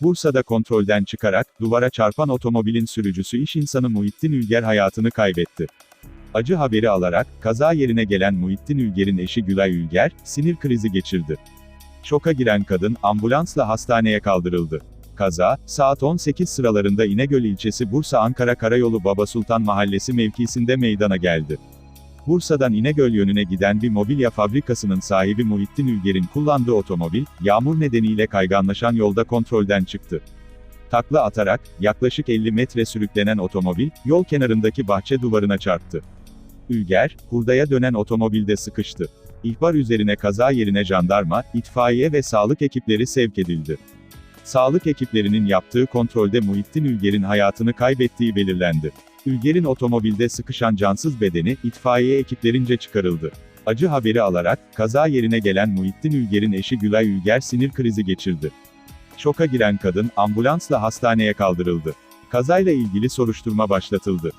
Bursa'da kontrolden çıkarak, duvara çarpan otomobilin sürücüsü iş insanı Muhittin Ülger hayatını kaybetti. Acı haberi alarak, kaza yerine gelen Muhittin Ülger'in eşi Gülay Ülger, sinir krizi geçirdi. Şoka giren kadın, ambulansla hastaneye kaldırıldı. Kaza, saat 18 sıralarında İnegöl ilçesi Bursa-Ankara Karayolu Baba Sultan Mahallesi mevkisinde meydana geldi. Bursa'dan İnegöl yönüne giden bir mobilya fabrikasının sahibi Muhittin Ülger'in kullandığı otomobil, yağmur nedeniyle kayganlaşan yolda kontrolden çıktı. Takla atarak, yaklaşık 50 metre sürüklenen otomobil, yol kenarındaki bahçe duvarına çarptı. Ülger, hurdaya dönen otomobilde sıkıştı. İhbar üzerine kaza yerine jandarma, itfaiye ve sağlık ekipleri sevk edildi. Sağlık ekiplerinin yaptığı kontrolde Muhittin Ülger'in hayatını kaybettiği belirlendi. Ülger'in otomobilde sıkışan cansız bedeni, itfaiye ekiplerince çıkarıldı. Acı haberi alarak, kaza yerine gelen Muhittin Ülger'in eşi Gülay Ülger sinir krizi geçirdi. Şoka giren kadın, ambulansla hastaneye kaldırıldı. Kazayla ilgili soruşturma başlatıldı.